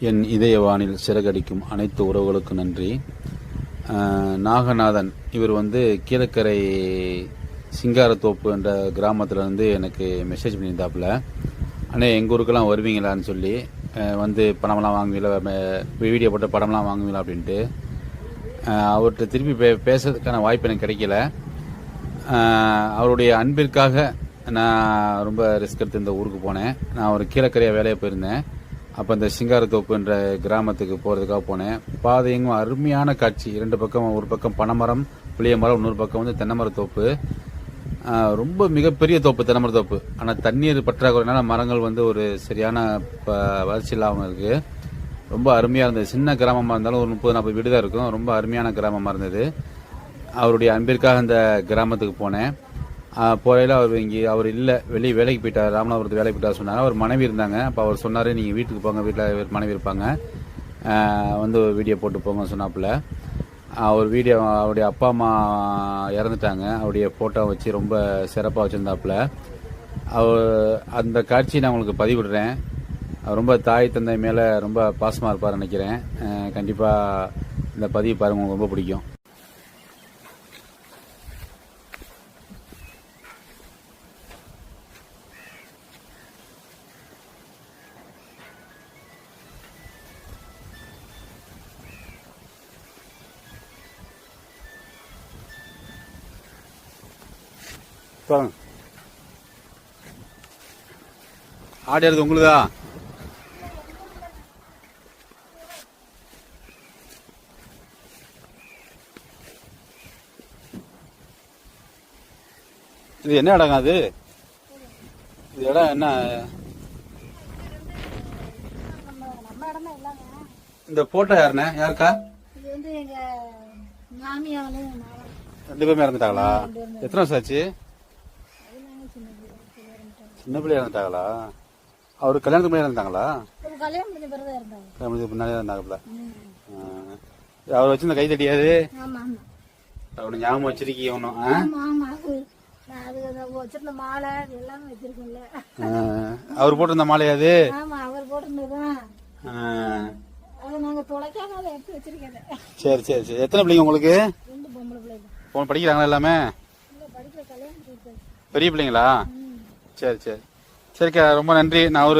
என் இதயவானில் சிறகடிக்கும் அனைத்து உறவுகளுக்கும் நன்றி. நாகநாதன் இவர் வந்து கீழக்கரை சிங்காரத்தோப்பு என்ற கிராமத்தில் இருந்து எனக்கு மெசேஜ் பண்ணியிருந்தாப்புல. அண்ணே எங்கள் ஊருக்கெல்லாம் வருவீங்களான்னு சொல்லி வந்து பணமெல்லாம் வாங்குவீங்களா? வீடியோ போட்ட படம்லாம் வாங்குவீங்களா? அப்படின்ட்டு. அவர்கிட்ட திருப்பி பே பேசுறதுக்கான வாய்ப்பு எனக்கு கிடைக்கல. அவருடைய அன்பிற்காக நான் ரொம்ப ரிஸ்க் எடுத்து இந்த ஊருக்கு போனேன். நான் ஒரு கீழக்கரையாக வேலையை போயிருந்தேன். அப்போ இந்த சிங்காரத்தோப்புன்ற கிராமத்துக்கு போகிறதுக்காக போனேன். பாதை எங்கும் அருமையான காட்சி. இரண்டு பக்கம் ஒரு பக்கம் பனைமரம் புளிய மரம் இன்னொரு பக்கம் வந்து தென்னைமரத்தோப்பு தோப்பு. ரொம்ப மிகப்பெரிய தோப்பு தென்னைமர தோப்பு. ஆனால் தண்ணீர் பற்றாக்குறைனால மரங்கள் வந்து ஒரு சரியான ப- வளர்ச்சி இல்லாமல் இருக்குது ரொம்ப அருமையாக இருந்தது. சின்ன கிராமமாக இருந்தாலும் ஒரு முப்பது நாற்பது வீடு தான் இருக்கும். ரொம்ப அருமையான கிராமமாக இருந்தது. அவருடைய அன்பிற்காக அந்த கிராமத்துக்கு போனேன். போகையில் அவர் இங்கே அவர் இல்லை வெளியே வேலைக்கு போயிட்டார் ராமநாதபுரத்து வேலைக்கு போயிட்டார் சொன்னாங்க. அவர் மனைவி இருந்தாங்க. அப்போ அவர் சொன்னார் நீங்கள் வீட்டுக்கு போங்க வீட்டில் மனைவி இருப்பாங்க. வந்து வீடியோ போட்டு போங்க சொன்னாப்புல. அவர் வீடியோ அவருடைய அப்பா அம்மா இறந்துட்டாங்க. அவருடைய ஃபோட்டோ வச்சு ரொம்ப சிறப்பாக வச்சுருந்தாப்புல. அவர் அந்த காட்சியை நான் உங்களுக்கு பதிவிடுறேன். ரொம்ப தாய் தந்தை மேலே ரொம்ப பாசமாக இருப்பார் நினைக்கிறேன். கண்டிப்பாக இந்த பதிவு பாருங்க உங்களுக்கு ரொம்ப பிடிக்கும். பாருங்க ஆடு எடுத்து உங்களுதா? இது என்ன இடங்க அது? இது இடம் என்ன? இந்த போட்டோ யாருண்ணே? யாருக்கா? ரெண்டு பேருமே இறந்துட்டாங்களா? எத்தனை வருஷம் ஆச்சு அதுதாங்க சின்ன பிள்ளை இறந்துட்டாங்க சின்ன பிள்ளையா இறந்துட்டாங்களா அவரு கல்யாணத்துக்கு முன்னாடி இறந்துட்டாங்களா ஒரு கல்யாணம் முன்னாடியே இருந்தாங்கல்ல. அவர் வச்சிருந்த கை தட்டியாது? அவரு ஞாபகம் வச்சிருக்கீங்க ஒன்றும் அவர் போட்டிருந்த மாலையாது அவர் சரி சரி சரி. எத்தனை பிள்ளைங்க உங்களுக்கு? படிக்கிறாங்களா எல்லாமே? பெரிய பிள்ளைங்களா? சரி சரி. சரிக்கா ரொம்ப நன்றி. நான் ஒரு